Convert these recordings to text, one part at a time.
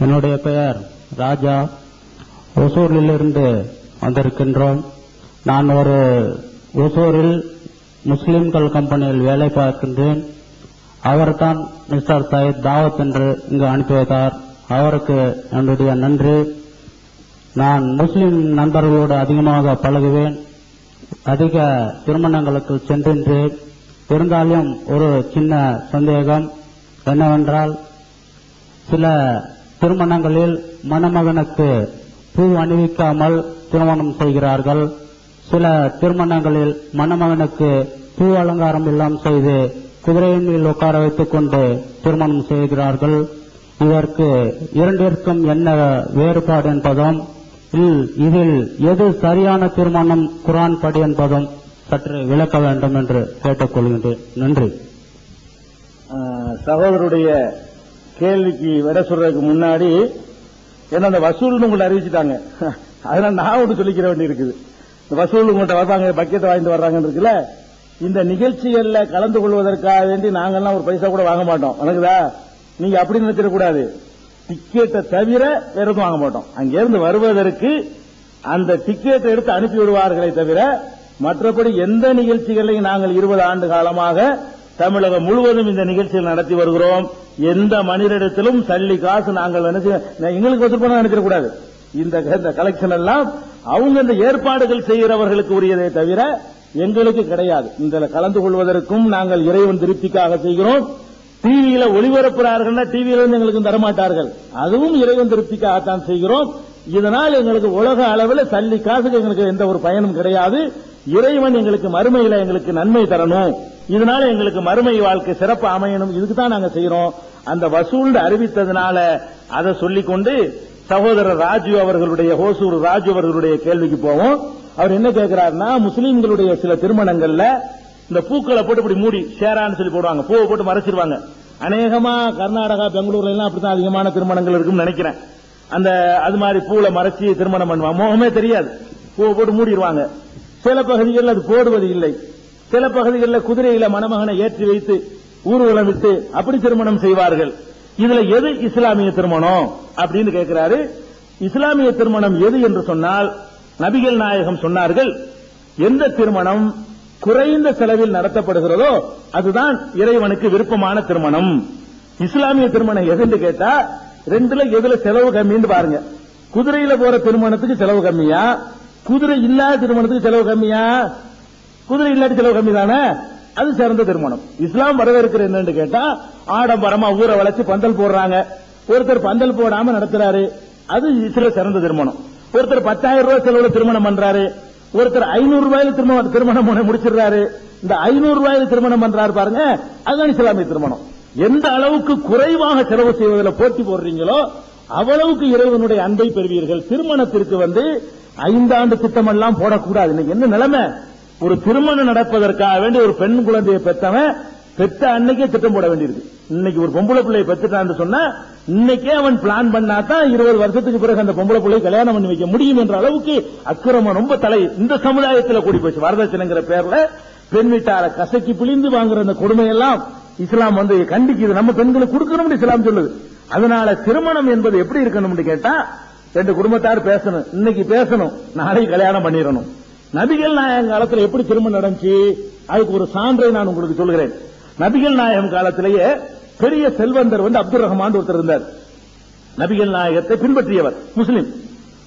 என்னுடைய பெயர் ராஜா. ஒசூரிலிருந்து வந்திருக்கின்றோம். நான் ஒரு ஒசூரில் முஸ்லிம்கள் கம்பெனியில் வேலை பார்க்கின்றேன். அவர்தான் மிஸ்டர் சயத் தாவத் என்று இங்கு அனுப்பி வைத்தார் அவருக்கு என்னுடைய நன்றி. நான் முஸ்லிம் நண்பர்களோடு அதிகமாக பழகுவேன். அதிக திருமணங்களுக்கு சென்றின்றேன். இருந்தாலும் ஒரு சின்ன சந்தேகம் என்னவென்றால் சில திருமணங்களில் மணமகனுக்கு பூ அணிவிக்காமல் திருமணம் செய்கிறார்கள். சில திருமணங்களில் மணமகனுக்கு பூ அலங்காரம் எல்லாம் செய்து குதிரையின் மேல் உட்கார வைத்துக் கொண்டு திருமணம் செய்கிறார்கள். இதற்கு இரண்டிற்கும் என்ன வேறுபாடு என்பதும் இதில் எது சரியான திருமணம் குரான் படி என்பதும் சற்று விளக்க வேண்டும் என்று கேட்டுக்கொள்கின்றேன். நன்றி. ஆஹ் சகோதரருடைய கேள்விக்கு விட சொல்றதுக்கு முன்னாடி என்ன அந்த வசூல்னு உங்களை அறிவிச்சுட்டாங்க. அதனால நான் ஒன்று சொல்லிக்கிற வேண்டி இருக்குது. இந்த வசூல் உங்கள்கிட்ட வர்றாங்க பக்கெட் வாங்கிட்டு வர்றாங்கன்னு இருக்குல்ல? இந்த நிகழ்ச்சிகள்ல கலந்து கொள்வதற்காக வேண்டி நாங்கள்லாம் ஒரு பைசா கூட வாங்க மாட்டோம். வணங்குதா? நீங்க அப்படி நினைச்சிடக்கூடாது. டிக்கெட்டை தவிர வேற எதுவும் வாங்க மாட்டோம். அங்கிருந்து வருவதற்கு அந்த டிக்கெட்டை எடுத்து அனுப்பி விடுவார்களே தவிர மற்றபடி எந்த நிகழ்ச்சிகளையும் நாங்கள் இருபது ஆண்டு காலமாக தமிழகம் முழுவதும் இந்த நிகழ்ச்சிகள் நடத்தி வருகிறோம். எந்த மனிதரிடத்திலும் சல்லி காசு நாங்கள் நினைச்சு எங்களுக்கு வசூல் பண்ண நினைச்சிட கூடாது. இந்த இந்த கலெக்ஷன் எல்லாம் அவங்க இந்த ஏற்பாடுகள் செய்கிறவர்களுக்கு உரியதே தவிர எங்களுக்கு கிடையாது. இந்த கலந்து கொள்வதற்கும் நாங்கள் இறைவன் திருப்திக்காக செய்கிறோம். டிவியில ஒளிபரப்புறார்கள் டிவியில இருந்து எங்களுக்கு தரமாட்டார்கள். அதுவும் இறைவன் திருப்திக்காகத்தான் செய்கிறோம். இதனால் எங்களுக்கு உலக அளவில் சல்லி காசுக்கு எங்களுக்கு எந்த ஒரு பயனும் கிடையாது. இறைவன் எங்களுக்கு மறுமையில எங்களுக்கு நன்மை தரணும். இதனால எங்களுக்கு மறுமை வாழ்க்கை சிறப்பு அமையணும். இதுக்கு தான் நாங்க செய்யறோம். அந்த வசூல் அறிவித்ததுனால அதை சொல்லிக்கொண்டு சகோதரர் ராஜு அவர்களுடைய ஹோசூர் ராஜு அவர்களுடைய கேள்விக்கு போவோம். அவர் என்ன கேட்கிறாருன்னா முஸ்லீம்களுடைய சில திருமணங்கள்ல இந்த பூக்களை போட்டு இப்படி மூடி ஷேரான்னு சொல்லி போடுவாங்க. பூவை போட்டு மறைச்சிருவாங்க. அநேகமா கர்நாடகா பெங்களூர்ல எல்லாம் அப்படித்தான் அதிகமான திருமணங்கள் இருக்கும்னு நினைக்கிறேன். அந்த அது மாதிரி பூல மறைச்சி திருமணம் பண்ணுவாங்க. மோகமே தெரியாது. பூவை போட்டு மூடிடுவாங்க சில பகுதிகளில் அது போடுவது இல்லை. சில பகுதிகளில் குதிரையில மணமகனை ஏற்றி வைத்து ஊர்வலம் விட்டு அப்படி திருமணம் செய்வார்கள். இதுல எது இஸ்லாமிய திருமணம் அப்படின்னு கேட்கிறாரு இஸ்லாமிய திருமணம் எது என்று சொன்னால் நபிகள் நாயகம் சொன்னார்கள் எந்த திருமணம் குறைந்த செலவில் நடத்தப்படுகிறதோ அதுதான் இறைவனுக்கு விருப்பமான திருமணம். இஸ்லாமிய திருமணம் எதுன்னு கேட்டா ரெண்டுல எதுல செலவு கம்மின்னு பாருங்க. குதிரையில போற திருமணத்துக்கு செலவு கம்மியா? குதிரை இல்லாத திருமணத்துக்கு செலவு கம்மியா? குதிரை இல்லாத செலவு கம்மி தானே அது சிறந்த திருமணம். இஸ்லாம் வரவேற்கிற என்னன்னு கேட்டா ஆடம்பரமா ஊரை வளைச்சு பந்தல் போடுறாங்க. ஒருத்தர் பந்தல் போடாம நடத்துறாரு. அது சில சிறந்த திருமணம். ஒருத்தர் பத்தாயிரம் ரூபாய் செலவுல திருமணம் பண்றாரு. ஒருத்தர் ஐநூறு ரூபாயில திருமணம் திருமணம் பண்ண முடிச்சிடுறாரு. இந்த ஐநூறு ரூபாயில திருமணம் பண்றாரு பாருங்க அதுதான் இஸ்லாமிய திருமணம். எந்த அளவுக்கு குறைவாக செலவு செய்வதில் போட்டி போடுறீங்களோ அவ்வளவுக்கு இறைவனுடைய அன்பை பெறுவீர்கள். திருமணத்திற்கு வந்து ஐந்தாண்டு திட்டம் எல்லாம் போடக்கூடாது. இன்னைக்கு என்ன நிலைமை? ஒரு திருமணம் நடப்பதற்காக வேண்டி ஒரு பெண் குழந்தையை பெற்றவன் பெத்த அன்னைக்கே திட்டம் போட வேண்டியிருக்கு. இன்னைக்கு ஒரு பொம்பளை பிள்ளையை பெற்றுட்டான்னு சொன்னா இன்னைக்கே அவன் பிளான் பண்ணாதான் இருபது வருஷத்துக்கு பிறகு அந்த பொம்பளை பிள்ளையை கல்யாணம் பண்ணி வைக்க முடியும் என்ற அளவுக்கு அக்கிரமம் ரொம்ப தலை. இந்த சமுதாயத்தில் கூடி போச்சு. வரதட்சணைங்கிற பேர்ல பெண் வீட்டார கசக்கி பிழிந்து வாங்குற அந்த கொடுமையெல்லாம் இஸ்லாம் வந்து கண்டிக்குது. நம்ம பெண்களுக்கு கொடுக்கணும்னு இஸ்லாம் சொல்லுது. அதனால திருமணம் என்பது எப்படி இருக்கணும்னு கேட்டா ரெண்டு குடும்பத்தார் பேசணும். இன்னைக்கு பேசணும். நாளைக்கு கல்யாணம் பண்ணிடணும். நபிகள் நாயகம் காலத்துல எப்படி திருமணம் நடந்துச்சு? அதுக்கு ஒரு சான்றை நான் உங்களுக்கு சொல்கிறேன். நபிகள் நாயகம் காலத்திலேயே பெரிய செல்வந்தர் வந்து அப்துல் ரஹ்மான் ஒருத்தர் இருந்தார். நபிகள் நாயகத்தை பின்பற்றியவர் முஸ்லிம்.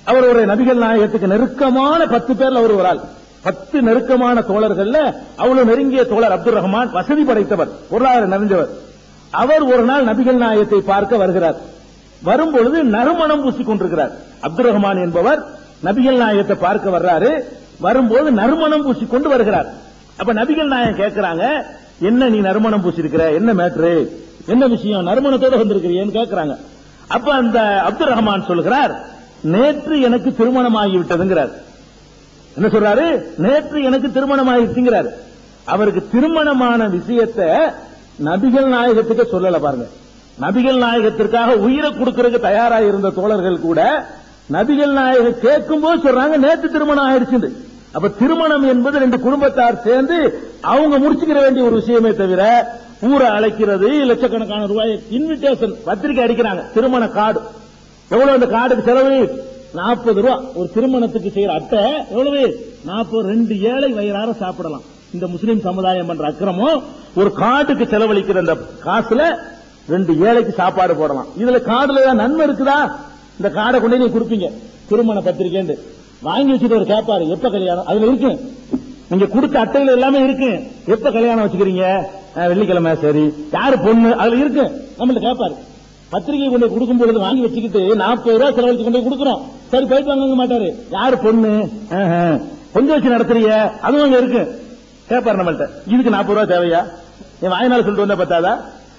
அவர் ஒரு நபிகள் நாயகத்துக்கு நெருக்கமான பத்து பேர்ல அவர் ஒரு ஆள். பத்து நெருக்கமான தோழர்கள்ல அவ்வளவு நெருங்கிய தோழர் அப்துல் ரஹ்மான் வசதி படைத்தவர் பொருளாதாரம் நிறைந்தவர் அவர் ஒரு நாள் நபிகள் நாயகத்தை பார்க்க வருகிறார். வரும்பொழுது நறுமணம் பூசிக் கொண்டிருக்கிறார் அப்துல் ரஹ்மான் என்பவர் நபிகள் நாயகத்தை பார்க்க வர்றாரு. வரும்போது நறுமணம் பூசி கொண்டு வருகிறார். அப்ப நபிகள் நாயகம் கேட்கிறாங்க என்ன நீ நறுமணம் பூசிருக்கிற என்ன மேட்ரு? என்ன விஷயம்? நறுமணத்தோட வந்திருக்கிறியன்னு கேட்கிறாங்க. அப்ப அந்த அப்துல் ரஹ்மான் சொல்கிறார் நேற்று எனக்கு திருமணம் ஆகிவிட்டதுங்கிறார் என்ன சொல்றாரு? நேற்று எனக்கு திருமணம் ஆகிடுச்சுங்கிறார் அவருக்கு திருமணமான விஷயத்தை நபிகள் நாயகத்துக்கு சொல்லல பாருங்க. நபிகள் நாயகத்திற்காக உயிரை கொடுக்கறதுக்கு தயாராக இருந்த தோழர்கள் கூட நபிகள் நாயகம் கேட்கும் போது சொல்றாங்க நேற்று திருமணம் ஆயிடுச்சு அப்ப திருமணம் என்பது ரெண்டு குடும்பத்தார் சேர்ந்து அவங்க முடிச்சுக்கிற வேண்டிய ஒரு விஷயமே தவிர ஊரை அழைக்கிறது லட்சக்கணக்கான ரூபாய் இன்விடேஷன் பத்திரிக்கை அடிக்கிறாங்க. திருமண கார்டு. எவ்வளவு அந்த கார்டுக்கு செலவு? நாற்பது ரூபா. ஒரு திருமணத்துக்கு செய்யற அட்டை எவ்வளவு? நாற்பது ரெண்டு ஏழை வயிறார சாப்பிடலாம். இந்த முஸ்லீம் சமுதாயம் பண்ற அக்கிரமம் ஒரு கார்டுக்கு செலவழிக்கிற அந்த காசுல ரெண்டு ஏழைக்கு சாப்பாடு போடலாம். இதுல காடுல ஏதாவது நன்மை இருக்குதா? இந்த கார்டை கொண்டு நீ கொடுப்பீங்க. திருமண பத்திரிக்கைன்னு வாங்கி வச்சுட்டு ஒரு கேட்பாரு எப்ப கல்யாணம்? அதுல இருக்கு. நீங்க கொடுத்த அட்டையில எல்லாமே இருக்கு. எப்ப கல்யாணம் வச்சுக்கிறீங்க? வெள்ளிக்கிழமை சரி. யாரு பொண்ணு? அதுல இருக்கு. நம்மள்ட்ட கேட்பாரு பத்திரிகை கொண்டு கொடுக்கும் பொழுது வாங்கி வச்சுக்கிட்டு நாற்பது ரூபாய் செலவழிச்சு கொண்டு கொடுக்குறோம். சரி போயிட்டு வாங்க மாட்டாரு. யாரு பொண்ணு? கொஞ்சம் வச்சு நடத்துறீங்க? அதுவும் அங்க இருக்கு. கேட்பாரு நம்மள்ட்ட. இதுக்கு நாற்பது ரூபாய் தேவையா? என் வாய்நாள் சொல்லிட்டு வந்தா பத்தாதா?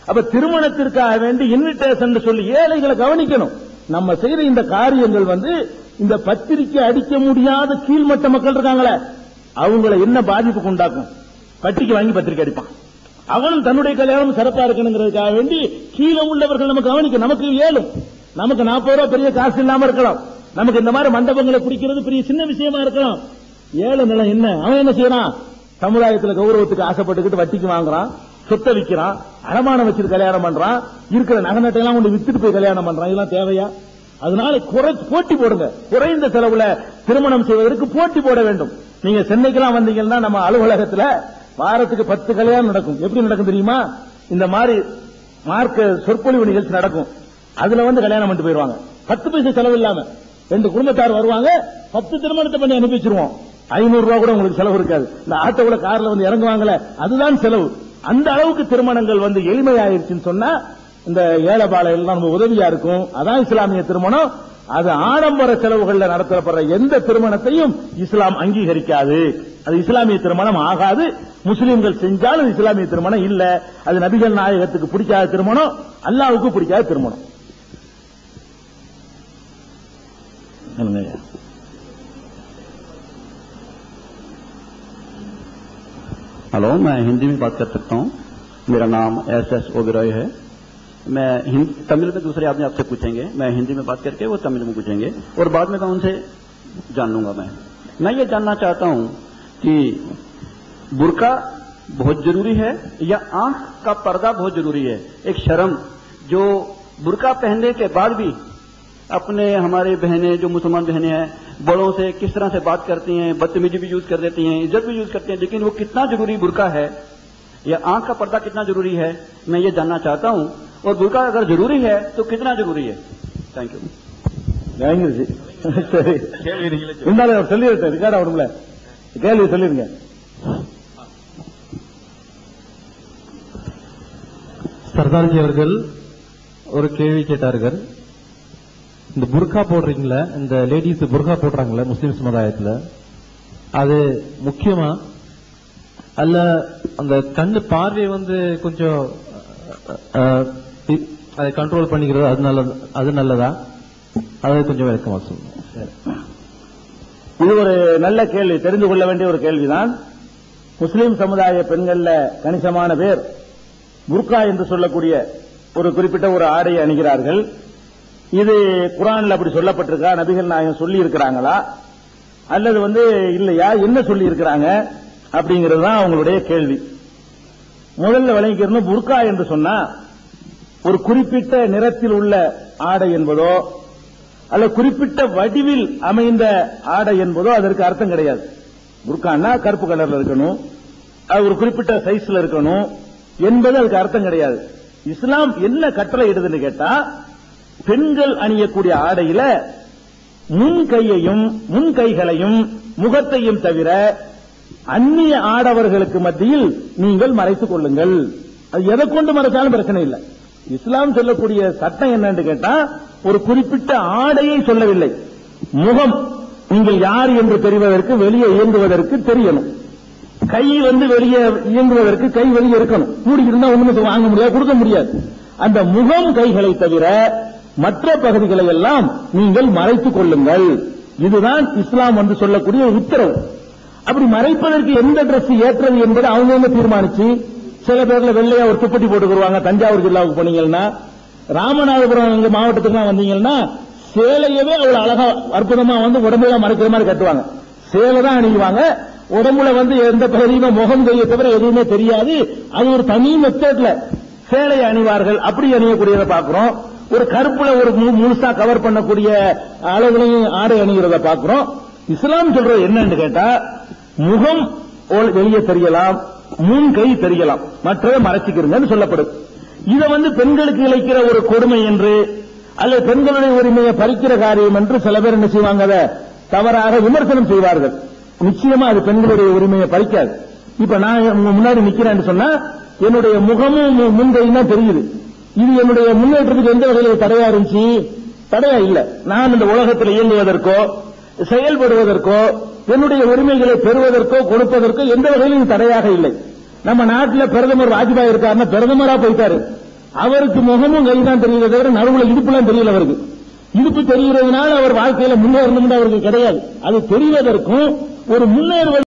அப்ப திருமணத்திற்காக வேண்டி இன்விடேஷன் சொல்லி ஏழைகளை கவனிக்கணும். நம்ம செய்யற இந்த காரியங்கள் வந்து இந்த பத்திரிக்கை அடிக்க முடியாத கீழ்மட்ட மக்கள் இருக்காங்களே அவங்கள என்ன பாதிப்புக்கு உண்டாக்கும்? பட்டிக்கு வாங்கி பத்திரிக்கை அடிப்பான். அவனும் தன்னுடைய கல்யாணம் சிறப்பா இருக்கணுங்கிறதுக்காக வேண்டி கீழே உள்ளவர்கள் நமக்கு கவனிக்க நமக்கு ஏழும். நமக்கு நாற்பது ரூபாய் பெரிய காசு இல்லாம இருக்கலாம். நமக்கு இந்த மாதிரி மண்டபங்களை பிடிக்கிறது பெரிய சின்ன விஷயமா இருக்கலாம். ஏழை நிலம் என்ன? அவன் என்ன செய்யறான்? சமுதாயத்துல கௌரவத்துக்கு ஆசைப்பட்டுக்கிட்டு வட்டிக்கு வாங்குறான். சொத்தை விற்கிறான் அடமானம் வச்சுட்டு கல்யாணம் பண்றான் இருக்கிற நகை எல்லாம் கொண்டு வித்துட்டு போய் கல்யாணம் பண்றான். இதெல்லாம் தேவையா? அதனால குறை போட்டி போடுங்க. குறைந்த செலவுல திருமணம் செய்வதற்கு போட்டி போட வேண்டும். நீங்க சென்னைக்கெல்லாம் வந்தீங்கன்னா நம்ம அலுவலகத்துல வாரத்துக்கு பத்து கல்யாணம் நடக்கும். எப்படி நடக்கும் தெரியுமா? இந்த மாதிரி மார்க்க சொற்பொழிவு நிகழ்ச்சி நடக்கும். அதுல வந்து கல்யாணம் பண்ணிட்டு போயிருவாங்க பத்து பைசா செலவு இல்லாம. ரெண்டு குடும்பத்தார் வருவாங்க பத்து திருமணத்தை பண்ணி அனுப்பி வச்சிருவோம். ஐநூறு ரூபா கூட உங்களுக்கு செலவு இருக்காது. இந்த ஆட்டோவில் கார்ல வந்து இறங்குவாங்கல்ல அதுதான் செலவு. அந்த அளவுக்கு திருமணங்கள் வந்து எளிமையாயிருச்சுன்னு சொன்னா இந்த ஏழைபாலை நம்ம உதவியா இருக்கும். அதான் இஸ்லாமிய திருமணம். அது ஆடம்பர செலவுகள்ல நடத்தப்படுற எந்த திருமணத்தையும் இஸ்லாம் அங்கீகரிக்காது. அது இஸ்லாமிய திருமணம் ஆகாது. முஸ்லீம்கள் செஞ்சாலும் அது இஸ்லாமிய திருமணம் இல்ல. அது நபிகள் நாயகத்துக்கு பிடிக்காத திருமணம் அல்லாவுக்கு பிடிக்காத திருமணம். हेलो मैं हिंदी में बात कर सकता हूँ। मेरा नाम एस एस ओबेरॉय है। मैं तमिल में दूसरे आदमी आपसे पूछेंगे। मैं हिंदी में बात करके वो तमिल में पूछेंगे। और बाद में मैं उनसे जान लूँगा मैं। मैं ये जानना चाहता हूँ कि बुरका बहुत ज़रूरी है या आँख का पर्दा बहुत ज़रूरी है? एक शर्म जो बुरका पहनने के बाद भी अपने हमारे बहनें जो मुसलमान बहनें हैं बड़ों से किस तरह से बात करती हैं बदतमीजी भी यूज कर देती हैं इज्जत भी यूज करती हैं लेकिन वो कितना जरूरी बुरका है या आंख का पर्दा कितना जरूरी है मैं ये जानना चाहता हूं और बुरका अगर जरूरी है तो कितना जरूरी है थैंक यू வாங்கிருச்சு சரி இருந்தாலும் அவர் சொல்லிடுறேன் இருக்காரா அவருங்கள கேள்வி சொல்லிருங்க சர்தார்ஜி அவர்கள் ஒரு கேள்வி கேட்டார்கள் இந்த புர்கா போடுறீங்களே இந்த லேடிஸ் புர்கா போடுறாங்களே முஸ்லீம் சமுதாயத்தில் அது முக்கியமா? அல்ல அந்த கண்ணு பார்வை வந்து கொஞ்சம் அதை கண்ட்ரோல் பண்ணிக்கிறது அது நல்லது அது நல்லதா? அதை கொஞ்சம் விளக்கமா சொல்லுங்க. இது ஒரு நல்ல கேள்வி. தெரிந்து கொள்ள வேண்டிய ஒரு கேள்விதான். முஸ்லீம் சமுதாய பெண்கள்ல கணிசமான பேர் புர்கா என்று சொல்லக்கூடிய ஒரு குறிப்பிட்ட ஒரு ஆடையை அணிகிறார்கள். இது குரான்ல அப்படி சொல்லப்பட்டிருக்கா? நபிகள் நாயகம் சொல்லி இருக்கிறாங்களா அல்லது வந்து இல்லையா? என்ன சொல்லி இருக்கிறாங்க அப்படிங்கிறது தான் அவங்களுடைய கேள்வி. முதல்ல விளங்கிக்கணும் புர்கா என்று சொன்னா ஒரு குறிப்பிட்ட நிறத்தில் உள்ள ஆடை என்பதோ அல்ல குறிப்பிட்ட வடிவில் அமைந்த ஆடை என்பதோ அதற்கு அர்த்தம் கிடையாது. புர்கான்னா கருப்பு கலர்ல இருக்கணும். அது ஒரு குறிப்பிட்ட சைஸ்ல இருக்கணும் என்பது அதுக்கு அர்த்தம் கிடையாது. இஸ்லாம் என்ன கட்டளை இடுதுன்னு கேட்டா பெண்கள் அணியக்கூடிய ஆடையில முன் கையையும் முன் கைகளையும் முகத்தையும் தவிர அந்நிய ஆடவர்களுக்கு மத்தியில் நீங்கள் மறைத்துக் கொள்ளுங்கள். அது எதை கொண்டு மறைச்சாலும் பிரச்சனை இல்லை. இஸ்லாம் சொல்லக்கூடிய சட்டம் என்னன்னு கேட்டா ஒரு குறிப்பிட்ட ஆடையை சொல்லவில்லை. முகம் நீங்கள் யார் என்று தெரிவதற்கு வெளியே இயங்குவதற்கு தெரியணும். கை வந்து வெளியே இயங்குவதற்கு கை வெளியே இருக்கணும். மூடி இருந்தா ஒண்ணுமே வாங்க முடியாது கொடுக்க முடியாது. அந்த முகம் கைகளை தவிர மற்ற பகுதிகளை எல்லாம் நீங்கள் மறைத்துக் கொள்ளுங்கள். இதுதான் இஸ்லாம் வந்து சொல்லக்கூடிய உத்தரவு. அப்படி மறைப்பதற்கு எந்த டிரெஸ் ஏற்றது என்பதை அவங்க தீர்மானிச்சு? சில பேர்ல வெள்ளையா ஒரு துப்பட்டி போட்டுக்குருவாங்க தஞ்சாவூர் ஜில்லாவுக்கு போனீங்கன்னா ராமநாதபுரம் எங்க மாவட்டத்துக்குலாம் வந்தீங்கன்னா சேலையவே அவ்வளவு அழகா அற்புதமா வந்து உடம்புல மறைக்கிற மாதிரி கட்டுவாங்க. சேலை தான் அணிவாங்க உடம்புல வந்து எந்த பகுதியுமே முகம் செய்ய தவிர எதுவுமே தெரியாது. அது ஒரு தனி மெத்தட்ல சேலை அணிவார்கள். அப்படி அணியக்கூடியதை பாக்குறோம் ஒரு கருப்புல ஒரு முழுசா கவர் பண்ணக்கூடிய அளவுலையும் ஆடை அணிகிறத பாக்குறோம் இஸ்லாம் சொல்றது என்னன்னு கேட்டா முகம் வெளியே தெரியலாம் முன் கை தெரியலாம். மற்றதை மறைச்சிக்கிறதுன்னு சொல்லப்படும் இத வந்து பெண்களுக்கு இழைக்கிற ஒரு கொடுமை என்று அல்லது பெண்களுடைய உரிமையை பறிக்கிற காரியம் என்று சில பேர் என்ன செய்வாங்க அதை தவறாக விமர்சனம் செய்வார்கள். நிச்சயமா அது பெண்களுடைய உரிமையை பறிக்காது. இப்ப நான் முன்னாடி நிக்கிறேன்னு சொன்னா என்னுடைய முகமும் முன்கையும் தான் தெரியுது. இது என்னுடைய முன்னேற்றத்துக்கு எந்த வகையில் தடையா இருந்துச்சு? தடையா இல்ல. நான் இந்த உலகத்தில் இயங்குவதற்கோ செயல்படுவதற்கோ என்னுடைய உரிமைகளை பெறுவதற்கோ கொடுப்பதற்கோ எந்த வகையிலும் தடையாக இல்லை. நம்ம நாட்டில் பிரதமர் வாஜ்பாய் இருக்காருன்னா பிரதமரா போயிட்டாரு. அவருக்கு முகமும் கை தான் தெரியுதே தவிர நடுவில் இடுப்புலாம் தெரியல அவருக்கு. இடுப்பு தெரிகிறதுனால அவர் வாழ்க்கையில முன்னேறணும் அவருக்கு கிடையாது. அது தெரிவதற்கும் ஒரு முன்னேறுவது